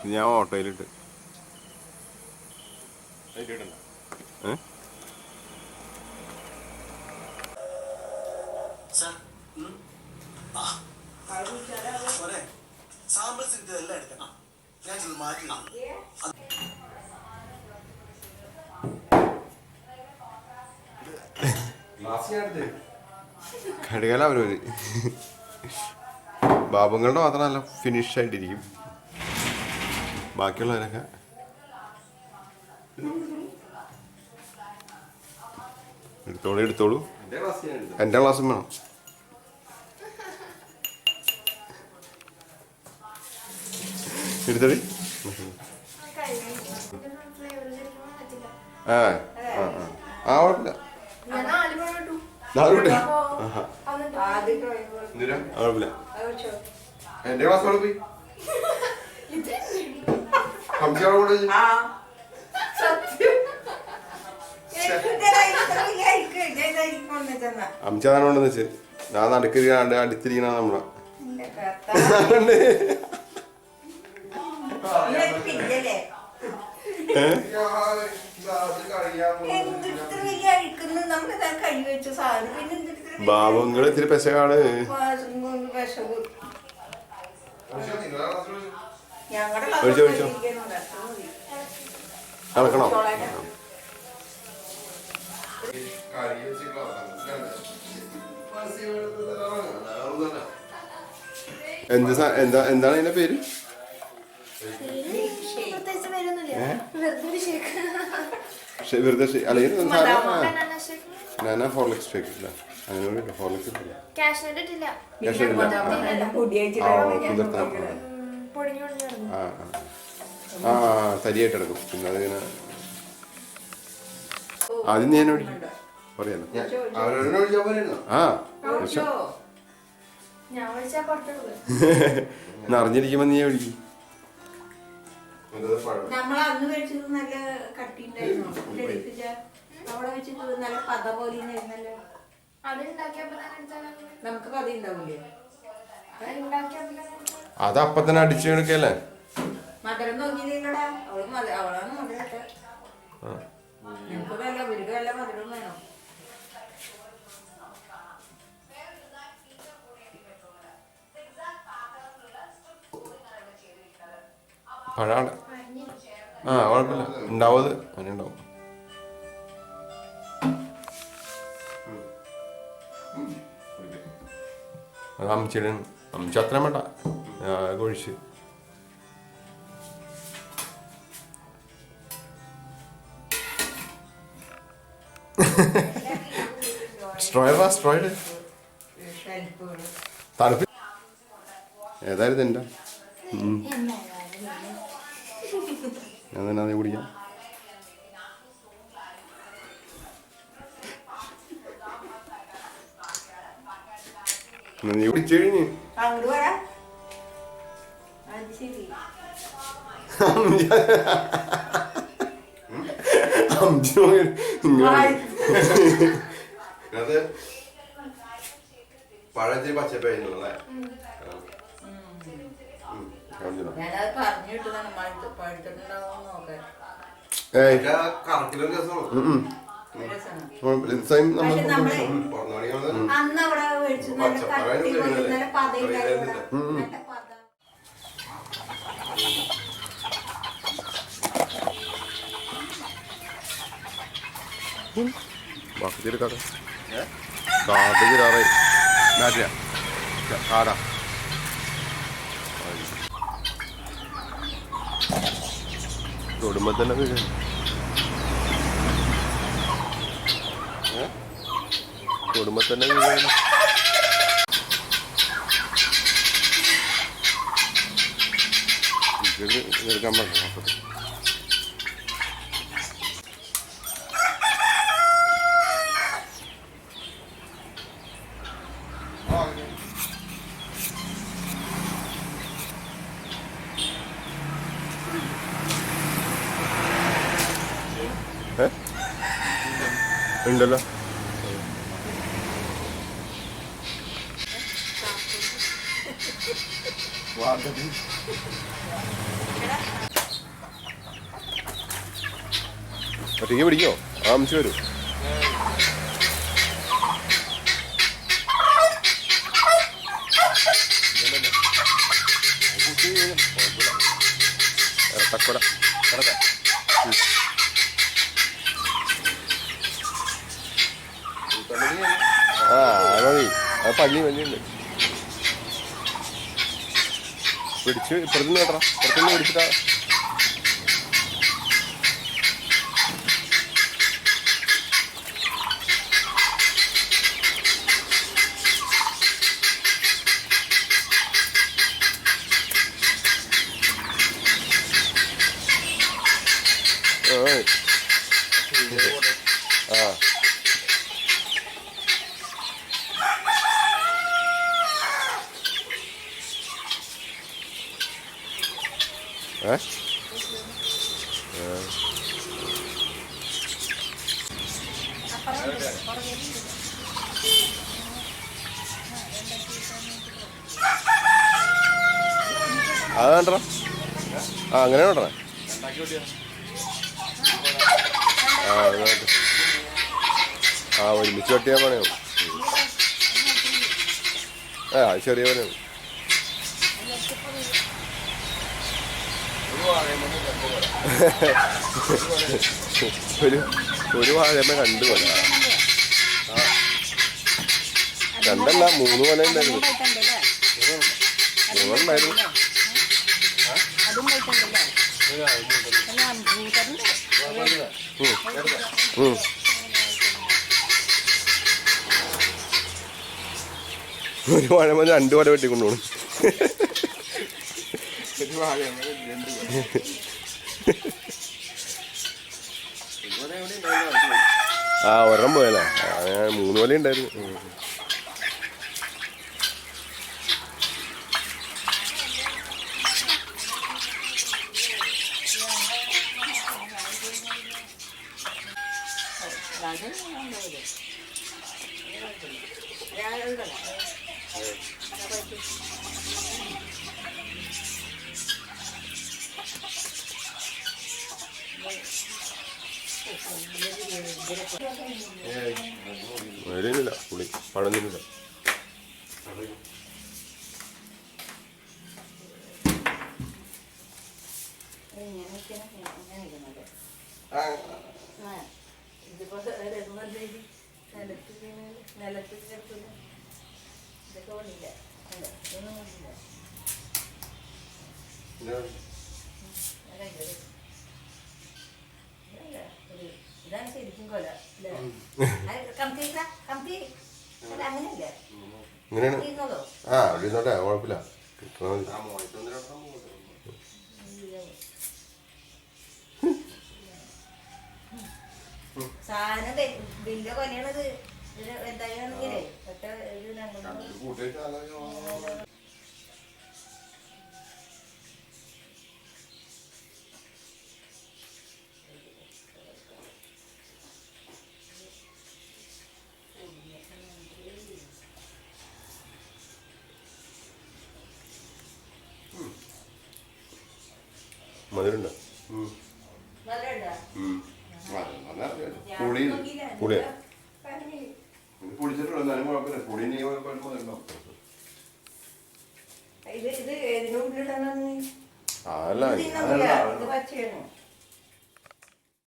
ഇത് ഞാൻ ഓട്ടോയിലിട്ട്. ഏ? സാർ ഉം. ആ. മോനെ, സാമ്പിൾ സിറ്റ് എല്ലാം എടുക്കണം. ഞാൻ ഇത് മാറ്റി കടുകല അവരവര് ബാബുങ്ങളുടെ മാത്രം നല്ല ഫിനിഷ് ആയിട്ടിരിക്കും. ബാക്കിയുള്ളവരൊക്കെ. എടുത്തോളൂ എടുത്തോളൂ. എന്റെ ക്ലാസ്സും വേണം. എടുത്തോളി. ആ ആ ആ. ആ കുഴപ്പമില്ല. കുഴപ്പമില്ല. എന്റെ ക്ലാസ് പോയി? ഹംസയോടെ കൂടെ പോയി. അംശ അതാണ് കൊണ്ടെന്ന് വെച്ച്. ഞാൻ നടുക്കിരിക്കണ അടുത്തിരിക്കണ നമ്മളെ? ബാബുങ്ങൾ ഇത്തിരി പെശകാണ്. ഒഴിച്ചോ, ഒഴിച്ചോ. നടക്കണോ? എന്ത് എന്താ എന്താണ് അതിന്റെ പേര്? വെറുതെ അല്ലെങ്കിൽ ഞാനാ ഹോർലിക്സ് ഷേക്ക് ഇല്ല അങ്ങനെ ഹോർലിക്സ് ഇല്ല കാഷ്നട്ട് ഇട്ടില്ല. കാഷ്നട്ട് ഇല്ല ആ തരിയായിട്ട് എടുക്കും പിന്നെ അതിങ്ങനെ ആദ്യം ഞാൻ പറയാലോ ആ നിറഞ്ഞിരിക്കുമ്പോ നീ ഒഴിക്കും നമ്മൾ അന്ന് കഴിച്ചത് നല്ല കട്ടിണ്ടായിരുന്നു ലളിപ്പിച്ച അവിടെ വെച്ചിട്ട് നല്ല പത പോലെ? നമുക്ക് പതി ഉണ്ടാവില്ലേ അത് അപ്പൊ തന്നെ അടിച്ചു എടുക്കല്ലേ പഴാണ് ആ. കുഴപ്പമില്ല. ഉണ്ടാവത് അത്. അങ്ങനെ ഉണ്ടാവും. അത് അമ്മച്ചിയുടെ അമ്മച്ചി അത്രയും വേണ്ട. ആ, ഒഴിച്ച്. സ്ട്രോയറാ സ്ട്രോയിഡ്? തണുപ്പ്. ഏതായിരുന്നു എന്റെ. ഞാൻ തന്നെ അതേ കുടിക്കാം. നീ കുടിച്ചു കഴിഞ്ഞ്. അഞ്ചു ഇങ്ങനെ അത് നോക്കാൻ ഏയ് കറക്കിലൊരു രസമാണ് നമ്മൾ നമ്മൾ പുറത്തു കാണിക്കുന്നത് അന്ന് അവിടെ മേടിച്ചു നല്ല പച്ചപ്പഴം കട്ടി പോലെ ഇല്ലേ? നല്ല പത ഉണ്ടായിരുന്നു ഉം, ഉം. നല്ല പത ബാക്കി തീർക്കാതെ കാട് തീരാറേ മാറ്റിയ കാടാ. തൊടുമ്പോ തന്നെ വീഴ. തൊടുമ്പോ തന്നെ വീഴ. എടുക്കാൻ പറഞ്ഞു? ഉണ്ടല്ലോ. ഒറ്റയ്ക്ക് പിടിക്കോ? ആംശ വരൂ. തക്കട. കടത്ത ആ അത് മതി. അത് പള്ളി വലിയുണ്ട് പിടിച്ച് ഇപ്പുറത്തുനിന്ന് കേട്ടോ. ഇപ്പുറത്തുനിന്ന് പിടിച്ചിട്ടാ ആ ആ ഏ? അത് വേണ്ട ആ അങ്ങനെ വേണ്ട ആ അതുകൊണ്ട് ആ ഒരുമിച്ച് കട്ടിയാൽ പണിയാവും. അത് ചെറിയ പണിയാണ് ഒരു ഒരു വാഴമ്മ രണ്ട് കൊല രണ്ടല്ല മൂന്ന് കൊല ഉണ്ടായിരുന്നു. ഉം. ഒരു വാഴമ്മ രണ്ട് കൊല വെട്ടിക്കൊണ്ടുപോകണം ആ ഒരെണ്ണം പോയല്ലേ ഞാൻ മൂന്ന് കൊല ഉണ്ടായിരുന്നു ഉം. വരുന്നില്ല പുളി. പഴഞ്ഞില്ല ഇതൊക്കെ കൊണ്ടില്ല. ഇതൊന്നും കൊണ്ടില്ല. ഇങ്ങനെയാണ് ആ അവിടെ ഇരുന്നോട്ടെ കുഴപ്പമില്ല കിട്ടണ മതി. സാധനം വലിയ കൊലയാണത് ഇത് എന്തായാണെങ്കിലേ